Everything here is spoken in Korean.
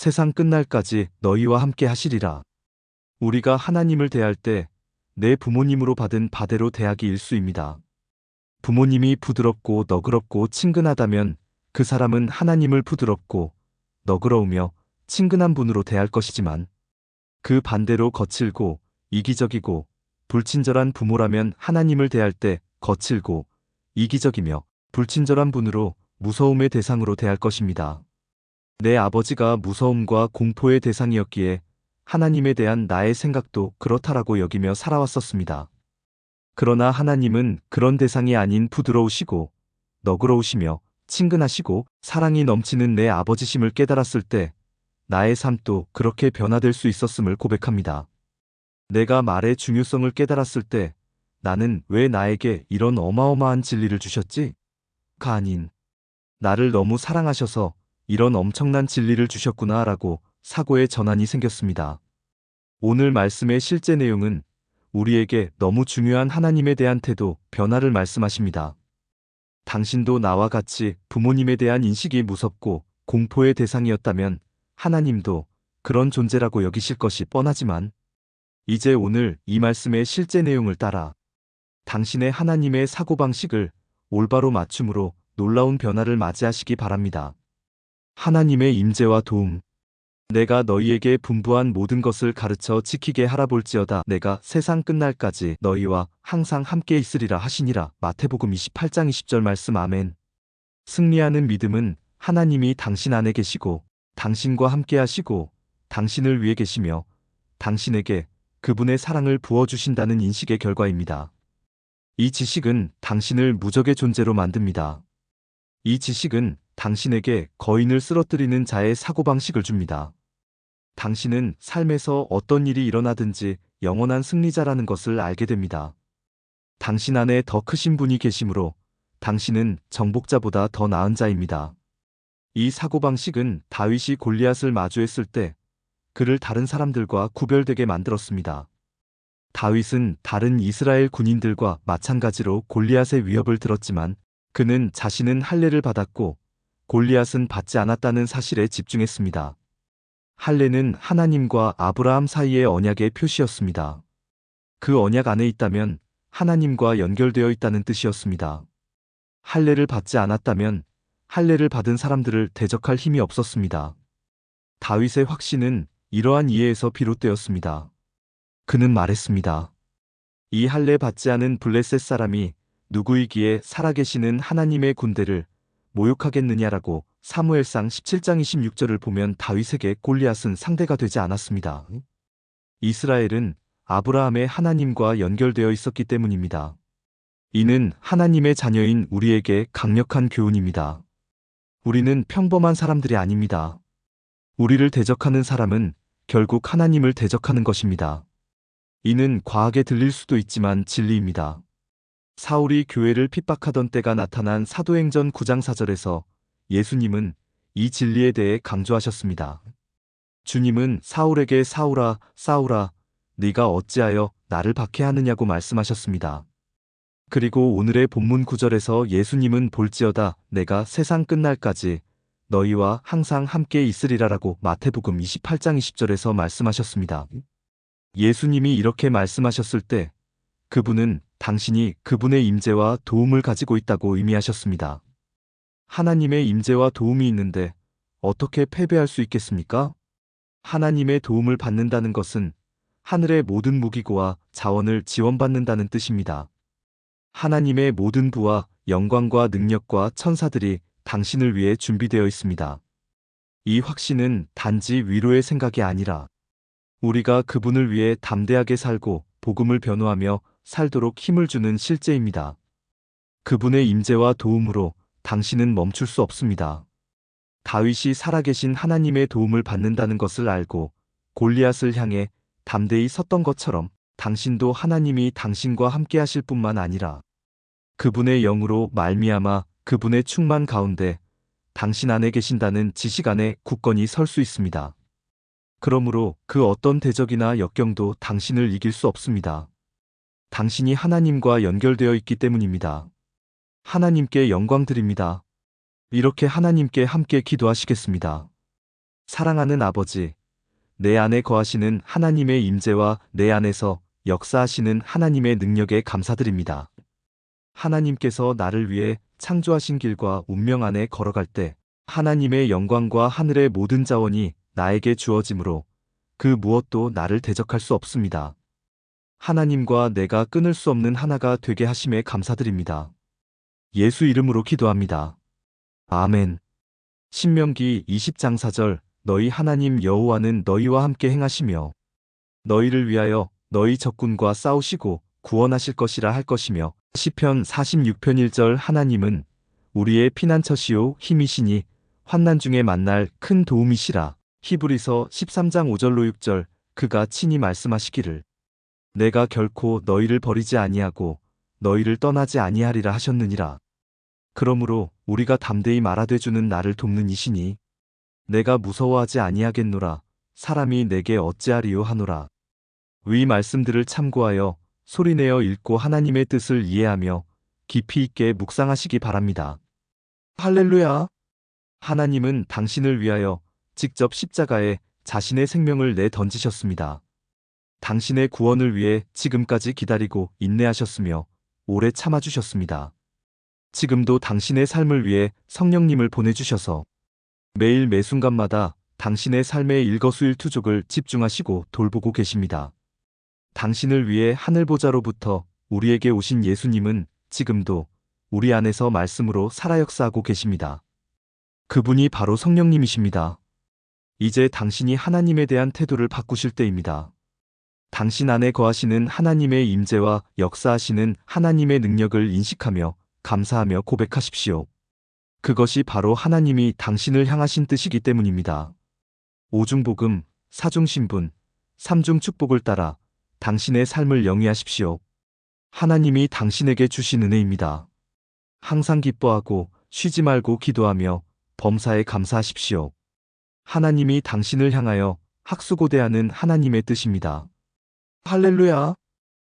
세상 끝날까지 너희와 함께 하시리라. 우리가 하나님을 대할 때 내 부모님으로 받은 바대로 대하기 일수입니다. 부모님이 부드럽고 너그럽고 친근하다면 그 사람은 하나님을 부드럽고 너그러우며 친근한 분으로 대할 것이지만 그 반대로 거칠고 이기적이고 불친절한 부모라면 하나님을 대할 때 거칠고 이기적이며 불친절한 분으로 무서움의 대상으로 대할 것입니다. 내 아버지가 무서움과 공포의 대상이었기에 하나님에 대한 나의 생각도 그렇다라고 여기며 살아왔었습니다. 그러나 하나님은 그런 대상이 아닌 부드러우시고 너그러우시며 친근하시고 사랑이 넘치는 내 아버지심을 깨달았을 때 나의 삶도 그렇게 변화될 수 있었음을 고백합니다. 내가 말의 중요성을 깨달았을 때 나는 왜 나에게 이런 어마어마한 진리를 주셨지? 가 아닌 나를 너무 사랑하셔서 이런 엄청난 진리를 주셨구나 라고 사고의 전환이 생겼습니다. 오늘 말씀의 실제 내용은 우리에게 너무 중요한 하나님에 대한 태도, 변화를 말씀하십니다. 당신도 나와 같이 부모님에 대한 인식이 무섭고 공포의 대상이었다면 하나님도 그런 존재라고 여기실 것이 뻔하지만 이제 오늘 이 말씀의 실제 내용을 따라 당신의 하나님의 사고방식을 올바로 맞춤으로 놀라운 변화를 맞이하시기 바랍니다. 하나님의 임재와 도움. 내가 너희에게 분부한 모든 것을 가르쳐 지키게 하라 볼지어다 내가 세상 끝날까지 너희와 항상 함께 있으리라 하시니라 마태복음 28장 20절 말씀 아멘. 승리하는 믿음은 하나님이 당신 안에 계시고 당신과 함께 하시고 당신을 위해 계시며 당신에게 그분의 사랑을 부어주신다는 인식의 결과입니다. 이 지식은 당신을 무적의 존재로 만듭니다. 이 지식은 당신에게 거인을 쓰러뜨리는 자의 사고방식을 줍니다. 당신은 삶에서 어떤 일이 일어나든지 영원한 승리자라는 것을 알게 됩니다. 당신 안에 더 크신 분이 계시므로 당신은 정복자보다 더 나은 자입니다. 이 사고방식은 다윗이 골리앗을 마주했을 때 그를 다른 사람들과 구별되게 만들었습니다. 다윗은 다른 이스라엘 군인들과 마찬가지로 골리앗의 위협을 들었지만 그는 자신은 할례를 받았고 골리앗은 받지 않았다는 사실에 집중했습니다. 할례는 하나님과 아브라함 사이의 언약의 표시였습니다. 그 언약 안에 있다면 하나님과 연결되어 있다는 뜻이었습니다. 할례를 받지 않았다면 할례를 받은 사람들을 대적할 힘이 없었습니다. 다윗의 확신은 이러한 이해에서 비롯되었습니다. 그는 말했습니다. 이 할례 받지 않은 블레셋 사람이 누구이기에 살아계시는 하나님의 군대를 모욕하겠느냐라고 사무엘상 17장 26절을 보면 다윗에게 골리앗은 상대가 되지 않았습니다. 이스라엘은 아브라함의 하나님과 연결되어 있었기 때문입니다. 이는 하나님의 자녀인 우리에게 강력한 교훈입니다. 우리는 평범한 사람들이 아닙니다. 우리를 대적하는 사람은 결국 하나님을 대적하는 것입니다. 이는 과하게 들릴 수도 있지만 진리입니다. 사울이 교회를 핍박하던 때가 나타난 사도행전 9장 4절에서 예수님은 이 진리에 대해 강조하셨습니다. 주님은 사울에게 사울아, 사울아, 네가 어찌하여 나를 박해하느냐고 말씀하셨습니다. 그리고 오늘의 본문 구절에서 예수님은 볼지어다 내가 세상 끝날까지 너희와 항상 함께 있으리라라고 마태복음 28장 20절에서 말씀하셨습니다. 예수님이 이렇게 말씀하셨을 때 그분은 당신이 그분의 임재와 도움을 가지고 있다고 의미하셨습니다. 하나님의 임재와 도움이 있는데 어떻게 패배할 수 있겠습니까? 하나님의 도움을 받는다는 것은 하늘의 모든 무기고와 자원을 지원받는다는 뜻입니다. 하나님의 모든 부와 영광과 능력과 천사들이 당신을 위해 준비되어 있습니다. 이 확신은 단지 위로의 생각이 아니라 우리가 그분을 위해 담대하게 살고 복음을 변호하며 살도록 힘을 주는 실제입니다. 그분의 임재와 도움으로 당신은 멈출 수 없습니다. 다윗이 살아계신 하나님의 도움을 받는다는 것을 알고 골리앗을 향해 담대히 섰던 것처럼 당신도 하나님이 당신과 함께 하실 뿐만 아니라 그분의 영으로 말미암아 그분의 충만 가운데 당신 안에 계신다는 지식 안에 굳건히 설 수 있습니다. 그러므로 그 어떤 대적이나 역경도 당신을 이길 수 없습니다. 당신이 하나님과 연결되어 있기 때문입니다. 하나님께 영광 드립니다. 이렇게 하나님께 함께 기도하시겠습니다. 사랑하는 아버지, 내 안에 거하시는 하나님의 임재와 내 안에서 역사하시는 하나님의 능력에 감사드립니다. 하나님께서 나를 위해 창조하신 길과 운명 안에 걸어갈 때 하나님의 영광과 하늘의 모든 자원이 나에게 주어지므로 그 무엇도 나를 대적할 수 없습니다. 하나님과 내가 끊을 수 없는 하나가 되게 하심에 감사드립니다. 예수 이름으로 기도합니다. 아멘. 신명기 20장 4절 너희 하나님 여호와는 너희와 함께 행하시며 너희를 위하여 너희 적군과 싸우시고 구원하실 것이라 할 것이며 시편 46편 1절 하나님은 우리의 피난처시요 힘이시니 환난 중에 만날 큰 도움이시라 히브리서 13장 5절로 6절 그가 친히 말씀하시기를 내가 결코 너희를 버리지 아니하고 너희를 떠나지 아니하리라 하셨느니라 그러므로 우리가 담대히 말하되 주는 나를 돕는 이시니 내가 무서워하지 아니하겠노라 사람이 내게 어찌하리요 하노라 위 말씀들을 참고하여 소리내어 읽고 하나님의 뜻을 이해하며 깊이 있게 묵상하시기 바랍니다. 할렐루야! 하나님은 당신을 위하여 직접 십자가에 자신의 생명을 내 던지셨습니다. 당신의 구원을 위해 지금까지 기다리고 인내하셨으며 오래 참아주셨습니다. 지금도 당신의 삶을 위해 성령님을 보내주셔서 매일 매 순간마다 당신의 삶의 일거수일투족을 집중하시고 돌보고 계십니다. 당신을 위해 하늘보자로부터 우리에게 오신 예수님은 지금도 우리 안에서 말씀으로 살아 역사하고 계십니다. 그분이 바로 성령님이십니다. 이제 당신이 하나님에 대한 태도를 바꾸실 때입니다. 당신 안에 거하시는 하나님의 임재와 역사하시는 하나님의 능력을 인식하며 감사하며 고백하십시오. 그것이 바로 하나님이 당신을 향하신 뜻이기 때문입니다. 오중복음, 사중신분, 삼중 축복을 따라 당신의 삶을 영위하십시오. 하나님이 당신에게 주신 은혜입니다. 항상 기뻐하고 쉬지 말고 기도하며 범사에 감사하십시오. 하나님이 당신을 향하여 학수고대하는 하나님의 뜻입니다. 할렐루야!